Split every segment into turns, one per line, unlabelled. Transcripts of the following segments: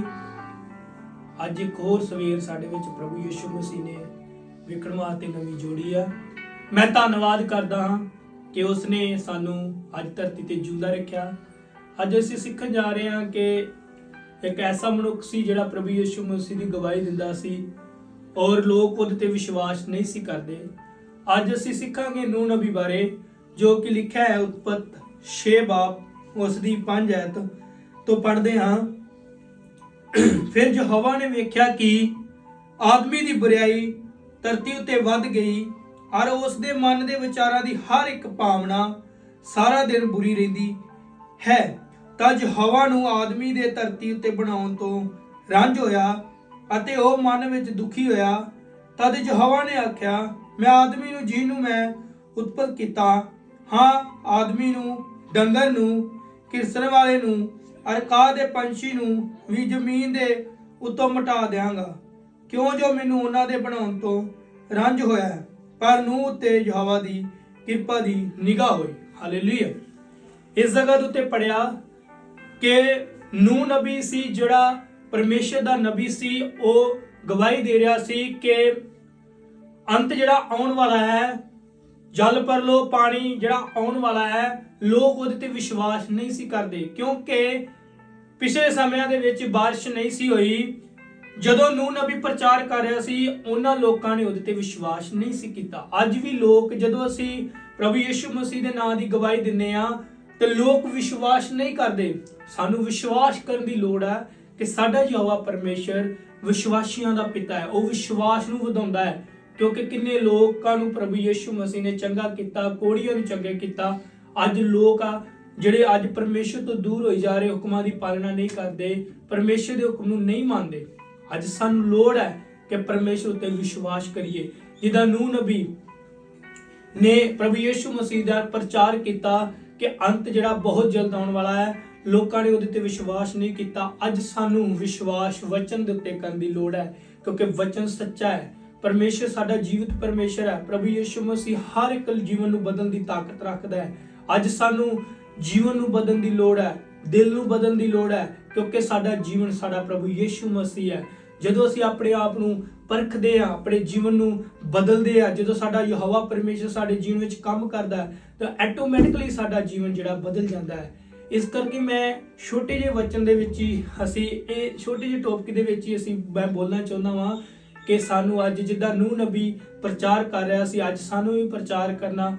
ਹੋਵੇਗੀ। ਅੱਜ ਇੱਕ ਹੋਰ ਸਵੇਰ ਸਾਡੇ ਵਿੱਚ ਪ੍ਰਭੂ ਯਿਸੂ ਮਸੀਹ ਨੇ ਵਿਕਣ ਵਾਸਤੇ ਨਵੀਂ ਜੋੜੀ ਆ। ਮੈਂ ਧੰਨਵਾਦ ਕਰਦਾ ਹਾਂ ਕਿ ਉਸ ਨੇ ਸਾਨੂੰ ਅੱਜ ਧਰਤੀ ਤੇ ਜਿਉਂਦਾ ਰੱਖਿਆ। ਅੱਜ ਅਸੀਂ ਸਿੱਖਣ ਜਾ ਰਹੇ ਹਾਂ ਕਿ ਇੱਕ ਐਸਾ ਮਨੁੱਖ ਸੀ ਜਿਹੜਾ ਪ੍ਰਭੂ ਯਿਸੂ ਮਸੀਹ ਦੀ ਗਵਾਹੀ ਦਿੰਦਾ ਸੀ ਔਰ ਲੋਕ ਉਹਦੇ ਤੇ ਵਿਸ਼ਵਾਸ ਨਹੀਂ ਸੀ ਕਰਦੇ। ਅੱਜ ਅਸੀਂ ਸਿੱਖਾਂਗੇ ਨੂਹ ਨਬੀ ਬਾਰੇ, ਜੋ ਕਿ ਲਿਖਿਆ ਹੈ ਉਤਪਤ 6 ਬਾਪ ਉਸ ਦੀ 5 ਐਤ ਤੋਂ ਪੜ੍ਹਦੇ ਹਾਂ। ਫਿਰ ਯਹੋਵਾ ਨੇ ਵੇਖਿਆ ਕਿ ਆਦਮੀ ਦੀ ਬੁਰੀਾਈ ਧਰਤੀ ਉੱਤੇ ਵੱਧ ਗਈ ਔਰ ਉਸ ਦੇ ਮਨ ਦੇ ਵਿਚਾਰਾਂ ਦੀ ਹਰ ਇੱਕ ਭਾਵਨਾ ਸਾਰਾ ਦਿਨ ਬੁਰੀ ਰਹਿੰਦੀ ਹੈ। ਤਾਂ ਯਹੋਵਾ ਨੂੰ ਆਦਮੀ ਦੇ ਧਰਤੀ ਉੱਤੇ ਬਣਾਉਣ ਤੋਂ ਰੰਜ ਹੋਇਆ ਅਤੇ ਉਹ ਮਨ ਵਿੱਚ ਦੁਖੀ ਹੋਇਆ। ਤਦ ਯਹੋਵਾ ਨੇ ਆਖਿਆ, ਮੈਂ ਆਦਮੀ ਨੂੰ ਜਿਹਨੂੰ ਮੈਂ ਉਤਪਤ ਕੀਤਾ, ਹਾਂ, ਆਦਮੀ ਨੂੰ, ਡੰਗਰ ਨੂੰ ਕਿਰਸਣ ਵਾਲੇ ਨੂੰ ਅਰਕਾ ਦੇ ਪੰਛੀ ਨੂੰ ਵੀ ਜ਼ਮੀਨ ਦੇ ਉੱਤੋਂ ਮਟਾ ਦਿਆਂਗਾ ਕਿਉਂ ਜੋ ਮੈਨੂੰ ਉਹਨਾਂ ਦੇ ਬਣਾਉਣ ਤੋਂ ਰੰਜ ਹੋਇਆ ਹੈ। ਪਰ ਨੂੰ ਉੱਤੇ ਯਹੋਵਾ ਦੀ ਕਿਰਪਾ ਦੀ ਨਿਗਾਹ ਹੋਈ ਹਾਲੇਲੂਇਆ ਇਸ ਜਗ੍ਹਾ ਦੇ ਉੱਤੇ ਪੜਿਆ ਕਿ ਨੂੰ ਨਬੀ ਸੀ, ਜਿਹੜਾ ਪਰਮੇਸ਼ਰ ਦਾ ਨਬੀ ਸੀ, ਉਹ ਗਵਾਹੀ ਦੇ ਰਿਹਾ ਸੀ ਕਿ ਅੰਤ ਜਿਹੜਾ ਆਉਣ ਵਾਲਾ ਹੈ ਜਲ ਪਰਲੋ ਪਾਣੀ ਜਿਹੜਾ ਆਉਣ ਵਾਲਾ ਹੈ, ਲੋਕ ਉਹਦੇ ਤੇ ਵਿਸ਼ਵਾਸ ਨਹੀਂ ਸੀ ਕਰਦੇ। ਕਿਉਂਕਿ ਪਿਛਲੇ ਸਮਿਆਂ ਦੇ ਵਿੱਚ ਬਾਰਿਸ਼ ਨਹੀਂ ਸੀ ਹੋਈ। ਜਦੋਂ ਨੂਹ ਨਬੀ ਪ੍ਰਚਾਰ ਕਰ ਰਿਹਾ ਸੀ, ਉਹਨਾਂ ਲੋਕਾਂ ਨੇ ਉਹਦੇ ਤੇ ਵਿਸ਼ਵਾਸ ਨਹੀਂ ਸੀ ਕੀਤਾ। ਅੱਜ ਵੀ ਲੋਕ ਜਦੋਂ ਅਸੀਂ ਪ੍ਰਭੂ ਯਿਸੂ ਮਸੀਹ ਦੇ ਨਾਂ ਦੀ ਗਵਾਹੀ ਦਿੰਨੇ ਆ ਤੇ ਲੋਕ ਵਿਸ਼ਵਾਸ ਨਹੀਂ ਕਰਦੇ। ਸਾਨੂੰ ਵਿਸ਼ਵਾਸ ਕਰਨ ਦੀ ਲੋੜ ਹੈ ਕਿ ਸਾਡਾ ਯਹੋਵਾ ਪਰਮੇਸ਼ਰ ਵਿਸ਼ਵਾਸੀਆਂ ਦਾ ਪਿਤਾ ਹੈ। ਉਹ ਵਿਸ਼ਵਾਸ ਨੂੰ ਵਧਾਉਂਦਾ ਹੈ। ਕਿਉਂਕਿ ਕਿੰਨੇ ਲੋਕਾਂ ਨੂੰ ਪ੍ਰਭੂ ਯਿਸੂ ਮਸੀਹ ਨੇ ਚੰਗਾ ਕੀਤਾ, ਕੋੜੀਆਂ ਨੂੰ ਚੰਗੇ ਕੀਤਾ। ਅੱਜ ਲੋਕ ਆ, ਜਿਹੜੇ ਅੱਜ ਪਰਮੇਸ਼ਰ ਤੋਂ ਦੂਰ ਹੋਈ ਜਾ ਰਹੇ ਹੁਕਮਾਂ ਦੀ ਪਾਲਣਾ ਨਹੀਂ ਕਰਦੇ, ਪਰਮੇਸ਼ਰ ਦੇ ਹੁਕਮ ਨੂੰ ਨਹੀਂ ਮੰਨਦੇ। ਅੱਜ ਸਾਨੂੰ ਲੋੜ ਹੈ ਕਿ ਪਰਮੇਸ਼ਰ ਉੱਤੇ ਵਿਸ਼ਵਾਸ ਕਰੀਏ। ਜਿੱਦਾਂ ਨੂਹ ਨਬੀ ਨੇ ਪ੍ਰਭੂ ਯਿਸੂ ਮਸੀਹ ਦਾ ਪ੍ਰਚਾਰ ਕੀਤਾ ਕਿ ਅੰਤ ਜਿਹੜਾ ਬਹੁਤ ਜਲਦ ਆਉਣ ਵਾਲਾ ਹੈ, ਲੋਕਾਂ ਨੇ ਉਹਦੇ ਤੇ ਵਿਸ਼ਵਾਸ ਨਹੀਂ ਕੀਤਾ। ਅੱਜ ਸਾਨੂੰ ਵਿਸ਼ਵਾਸ ਵਚਨ ਦੇ ਉੱਤੇ ਕਰਨ ਦੀ ਲੋੜ ਹੈ, ਕਿਉਂਕਿ ਵਚਨ ਸੱਚਾ ਹੈ। ਪਰਮੇਸ਼ਰ ਸਾਡਾ ਜੀਵਤ ਪਰਮੇਸ਼ਰ ਹੈ। ਪ੍ਰਭੂ ਯਿਸੂ ਮਸੀਹ ਹਰ ਇੱਕ ਜੀਵਨ ਨੂੰ ਬਦਲਣ ਦੀ ਤਾਕਤ ਰੱਖਦਾ ਹੈ। ਅੱਜ ਸਾਨੂੰ ਜੀਵਨ ਨੂੰ ਬਦਲਣ ਦੀ ਲੋੜ ਹੈ ਦਿਲ ਨੂੰ ਬਦਲਣ ਦੀ ਲੋੜ ਹੈ ਕਿਉਂਕਿ ਸਾਡਾ ਜੀਵਨ ਸਾਡਾ ਪ੍ਰਭੂ ਯਿਸੂ ਮਸੀਹ ਹੈ। ਜਦੋਂ ਅਸੀਂ ਆਪਣੇ ਆਪ ਨੂੰ ਪਰਖਦੇ ਆ ਆਪਣੇ ਜੀਵਨ ਨੂੰ ਬਦਲਦੇ ਆ ਜਦੋਂ ਸਾਡਾ ਯਹੋਵਾ ਪਰਮੇਸ਼ਰ ਸਾਡੇ ਜੀਵਨ ਵਿੱਚ ਕੰਮ ਕਰਦਾ ਹੈ, ਤਾਂ ਆਟੋਮੈਟਿਕਲੀ ਸਾਡਾ ਜੀਵਨ ਜਿਹੜਾ ਬਦਲ ਜਾਂਦਾ ਹੈ। ਇਸ ਕਰਕੇ ਮੈਂ ਛੋਟੇ ਜਿਹੇ ਵਚਨ ਦੇ ਵਿੱਚ ਹੀ ਅਸੀਂ ਇਹ ਛੋਟੇ ਜਿਹੇ ਟੌਪਿਕ ਦੇ ਵਿੱਚ ਹੀ ਅਸੀਂ ਮੈਂ ਬੋਲਣਾ ਚਾਹੁੰਦਾ ਵਾਂ ਕਿ ਸਾਨੂੰ ਅੱਜ ਜਿੱਦਾਂ ਨੂਹ ਨਬੀ ਪ੍ਰਚਾਰ ਕਰ ਰਿਹਾ ਸੀ, ਅੱਜ ਸਾਨੂੰ ਵੀ ਪ੍ਰਚਾਰ ਕਰਨਾ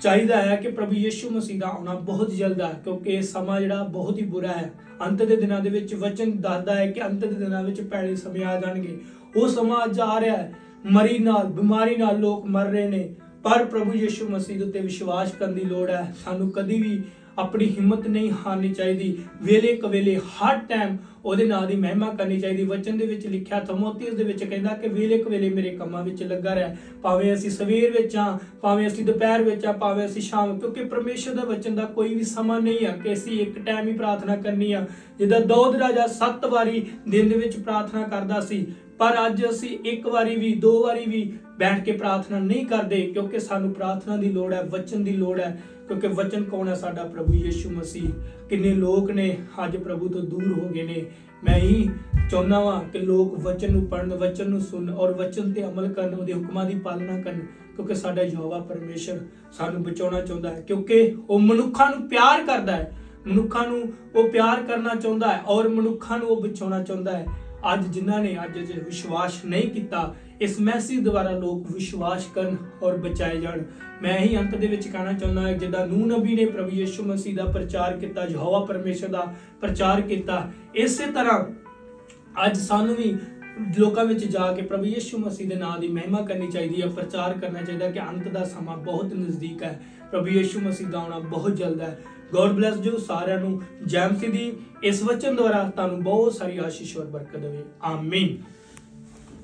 ਚਾਹੀਦਾ ਹੈ ਕਿ ਪ੍ਰਭੂ ਯਿਸੂ ਮਸੀਹ ਦਾ ਆਉਣਾ ਬਹੁਤ ਜਲਦ ਹੈ ਕਿਉਂਕਿ ਇਹ ਸਮਾਂ ਜਿਹੜਾ ਬਹੁਤ ਹੀ ਬੁਰਾ ਹੈ। ਅੰਤ ਦੇ ਦਿਨਾਂ ਦੇ ਵਿੱਚ ਵਚਨ ਦੱਸਦਾ ਹੈ ਕਿ ਅੰਤ ਦੇ ਦਿਨਾਂ ਵਿੱਚ ਪੈੜੇ ਸਮੇਂ ਆ ਜਾਣਗੇ। ਉਹ ਸਮਾਂ ਅੱਜ ਆ ਰਿਹਾ ਹੈ। ਮਰੀ ਨਾਲ, ਬਿਮਾਰੀ ਨਾਲ ਲੋਕ ਮਰ ਰਹੇ ਨੇ, ਪਰ ਪ੍ਰਭੂ ਯਿਸੂ ਮਸੀਹ ਉੱਤੇ ਵਿਸ਼ਵਾਸ ਕਰਨ ਦੀ ਲੋੜ ਹੈ। ਸਾਨੂੰ ਕਦੀ ਵੀ ਆਪਣੀ ਹਿੰਮਤ ਨਹੀਂ ਹਾਰਨੀ ਚਾਹੀਦੀ। ਵੇਲੇ ਕਵੇਲੇ ਹਰ ਟਾਈਮ ਉਹਦੇ ਨਾਂ ਦੀ ਮਹਿਮਾ ਕਰਨੀ ਚਾਹੀਦੀ। ਵਚਨ ਦੇ ਵਿੱਚ ਲਿਖਿਆ ਥਮੋਥੀਅਸ ਦੇ ਵਿੱਚ ਕਹਿੰਦਾ ਕਿ ਵੇਲੇ ਕਵੇਲੇ ਮੇਰੇ ਕੰਮਾਂ ਵਿੱਚ ਲੱਗਾ ਰਹਿ। ਭਾਵੇਂ ਅਸੀਂ ਸਵੇਰ ਵਿੱਚ ਆ ਭਾਵੇਂ ਅਸੀਂ ਦੁਪਹਿਰ ਵਿੱਚ ਆ ਭਾਵੇਂ ਅਸੀਂ ਸ਼ਾਮ, ਕਿਉਂਕਿ ਪਰਮੇਸ਼ਰ ਦਾ ਵਚਨ ਦਾ ਕੋਈ ਵੀ ਸਮਾਂ ਨਹੀਂ ਆ ਕਿ ਅਸੀਂ ਇੱਕ ਟਾਈਮ ਹੀ ਪ੍ਰਾਰਥਨਾ ਕਰਨੀ ਆ। ਜਿੱਦਾਂ ਦਾਊਦ ਰਾਜਾ ਸੱਤ ਵਾਰੀ ਦਿਨ ਦੇ ਵਿੱਚ ਪ੍ਰਾਰਥਨਾ ਕਰਦਾ ਸੀ ਪਰ ਅੱਜ ਅਸੀਂ ਇੱਕ ਵਾਰੀ ਵੀ, ਦੋ ਵਾਰੀ ਵੀ ਬੈਠ ਕੇ ਪ੍ਰਾਰਥਨਾ ਨਹੀਂ ਕਰਦੇ, ਕਿਉਂਕਿ ਸਾਨੂੰ ਪ੍ਰਾਰਥਨਾ ਦੀ ਲੋੜ ਹੈ, ਵਚਨ ਦੀ ਲੋੜ ਹੈ, ਕਿਉਂਕਿ ਵਚਨ ਕੌਣ ਹੈ? ਸਾਡਾ ਪ੍ਰਭੂ ਯਿਸੂ ਮਸੀਹ। ਕਿੰਨੇ ਲੋਕ ਨੇ, ਅੱਜ ਪ੍ਰਭੂ ਤੋਂ ਦੂਰ ਹੋ ਗਏ ਨੇ। ਮੈਂ ਹੀ ਚਾਹੁੰਦਾ ਵਾਂ ਕਿ ਲੋਕ ਵਚਨ ਨੂੰ ਪੜਨ ਵਚਨ ਨੂੰ ਸੁਣਨ ਔਰ ਵਚਨ ਤੇ ਅਮਲ ਕਰਨ, ਉਹਦੇ ਹੁਕਮਾਂ ਦੀ ਪਾਲਣਾ ਕਰਨ, ਕਿਉਂਕਿ ਸਾਡਾ ਯਹੋਵਾ ਪਰਮੇਸ਼ਰ ਸਾਨੂੰ ਬਚਾਉਣਾ ਚਾਹੁੰਦਾ ਹੈ, ਕਿਉਂਕਿ ਉਹ ਮਨੁੱਖਾਂ ਨੂੰ ਪਿਆਰ ਕਰਦਾ ਹੈ। ਮਨੁੱਖਾਂ ਨੂੰ ਉਹ ਪਿਆਰ ਕਰਨਾ ਚਾਹੁੰਦਾ ਹੈ ਔਰ ਮਨੁੱਖਾਂ ਨੂੰ ਉਹ ਬਚਾਉਣਾ ਚਾਹੁੰਦਾ ਹੈ। ਅੱਜ ਜਿਨ੍ਹਾਂ ਨੇ ਅੱਜ ਜੇ ਵਿਸ਼ਵਾਸ ਨਹੀਂ ਕੀਤਾ, ਇਸ ਮੈਸੇਜ ਦੁਆਰਾ ਲੋਕ ਵਿਸ਼ਵਾਸ ਕਰਨ ਔਰ ਬਚਾਏ ਜਾਣ। ਮੈਂ ਹੀ ਅੰਤ ਦੇ ਵਿੱਚ ਕਹਿਣਾ ਚਾਹੁੰਦਾ ਹਾਂ, ਜਿੱਦਾਂ ਨੂ ਨਬੀ ਨੇ ਪ੍ਰਭੂ ਯਿਸੂ ਮਸੀਹ ਦਾ ਪ੍ਰਚਾਰ ਕੀਤਾ, ਯਹੋਵਾ ਪਰਮੇਸ਼ਰ ਦਾ ਪ੍ਰਚਾਰ ਕੀਤਾ, ਇਸੇ ਤਰ੍ਹਾਂ ਅੱਜ ਸਾਨੂੰ ਵੀ ਲੋਕਾਂ ਵਿੱਚ ਜਾ ਕੇ ਪ੍ਰਭੂ ਯਿਸੂ ਮਸੀਹ ਦੇ ਨਾਮ ਦੀ ਮਹਿਮਾ ਕਰਨੀ ਚਾਹੀਦੀ ਹੈ, ਪ੍ਰਚਾਰ ਕਰਨਾ ਚਾਹੀਦਾ ਕਿ ਅੰਤ ਦਾ ਸਮਾਂ ਬਹੁਤ ਨਜ਼ਦੀਕ ਹੈ। ਪ੍ਰਭੂ ਯਿਸੂ ਮਸੀਹ ਦਾ ਆਉਣਾ ਬਹੁਤ ਜਲਦ ਹੈ। ਗੋਡ ਬlesਸ ਜੋ ਸਾਰਿਆਂ ਨੂੰ ਜੈ ਮਸੀਹ ਦੀ ਇਸ ਵਚਨ ਦੁਆਰਾ ਤੁਹਾਨੂੰ ਬਹੁਤ ਸਾਰੀ ਆਸ਼ੀਸ਼ ਔਰ ਬਰਕਤ ਦੇਵੇ। ਆਮੀਨ